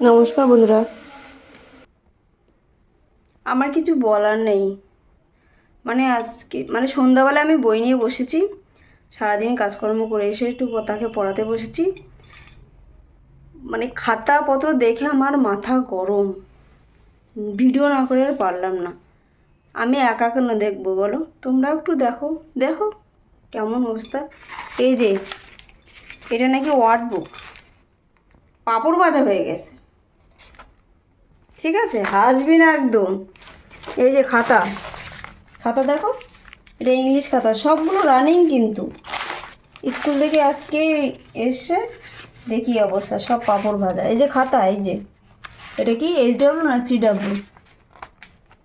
নমস্কার, বন্ধুরা। আমার কিছু বলার নেই। মানে আজকে মানে সন্ধ্যাবেলা আমি বই নিয়ে বসেছি। সারাদিন কাজকর্ম করে এসে একটু তাকে পড়াতে বসেছি। মানে খাতাপত্র দেখে আমার মাথা গরম। ভিডিও না করে পারলাম না। আমি একা কেন দেখব বলো? তোমরা একটু দেখো। দেখো কেমন অবস্থা। এই যে, এটা নাকি ওয়ার্ড বুক পাপড় বাজা হয়ে গেছে। ঠিক আছে, হাসবি না একদম। এই যে খাতা। খাতা দেখো, এটা ইংলিশ খাতা, সবগুলো রানিং কিন্তু। স্কুল থেকে আজকে এসে দেখি অবস্থা, সব পাপড় ভাজা। এই যে খাতা, এই যে। এটা কি এইচ ডাব্লিউ না সি ডাব্লিউ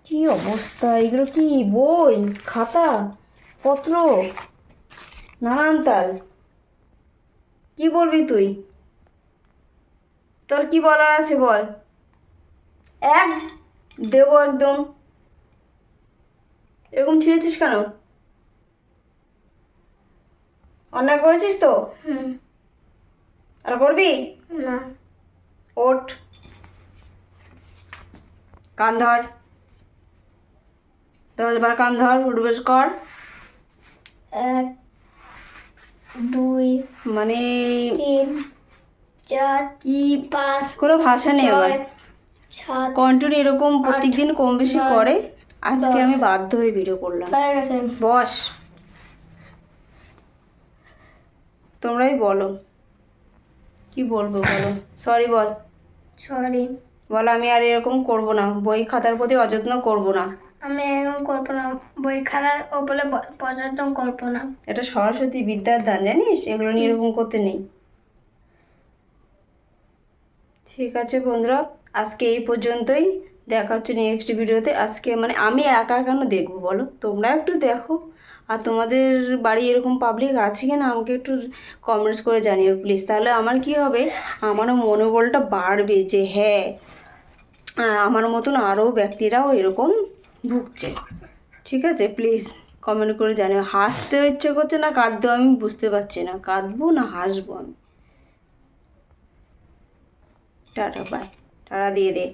কি অবস্থা, এগুলো কি বই, খাতা, পত্র? নানান তাল। কি বলবি তুই? তোর কি বলার আছে বল? এক দেবো একদম। এরকম ছিঁড়েছিস কেন? অন্যায় করেছিস তো? আর করবি? না। ওঠ। কান ধর। দশবার কান ধর উঠবেশ কর। এক দুই মানে তিন চার কি পাঁচ কোনো ভাষা নেই আমার কন্টিনিউ এরকম প্রত্যেকদিন কম বেশি করে? আজকে আমি বাধ্য হয়ে ভিডিও করলাম বস। তোমরাই বলো। কি বলব বলো? সরি বল। সরি বলো আমি আর এরকম করব না। বই খাতার প্রতি অযত্ন করব না। আমি এরকম করব না। বই খারাপ ও বলে পর্যটন করব না। এটা সরস্বতী বিদ্যার দান জানিস? এগুলো নিয়ে এরকম করতে নেই। ঠিক আছে বন্ধুরা। আজকে এই পর্যন্তই। দেখা হচ্ছে নেক্সট ভিডিওতে আজকে মানে আমি একা কেন দেখব বলো? তোমরা একটু দেখো। আর তোমাদের বাড়ি এরকম পাবলিক আছে কি না আমাকে একটু কমেন্টস করে জানিও প্লিজ তাহলে আমার কি হবে? আমারও মনোবলটা বাড়বে যে হ্যাঁ আমার মতন আরও ব্যক্তিরাও এরকম ভুগছে। ঠিক আছে? প্লিজ কমেন্ট করে জানিও। হাসতে ইচ্ছে করছে না, কাঁদতেও আমি বুঝতে পারছি না। কাঁদবো না, হাসবো আমি। টাটা বাই টাটা দিয়ে দে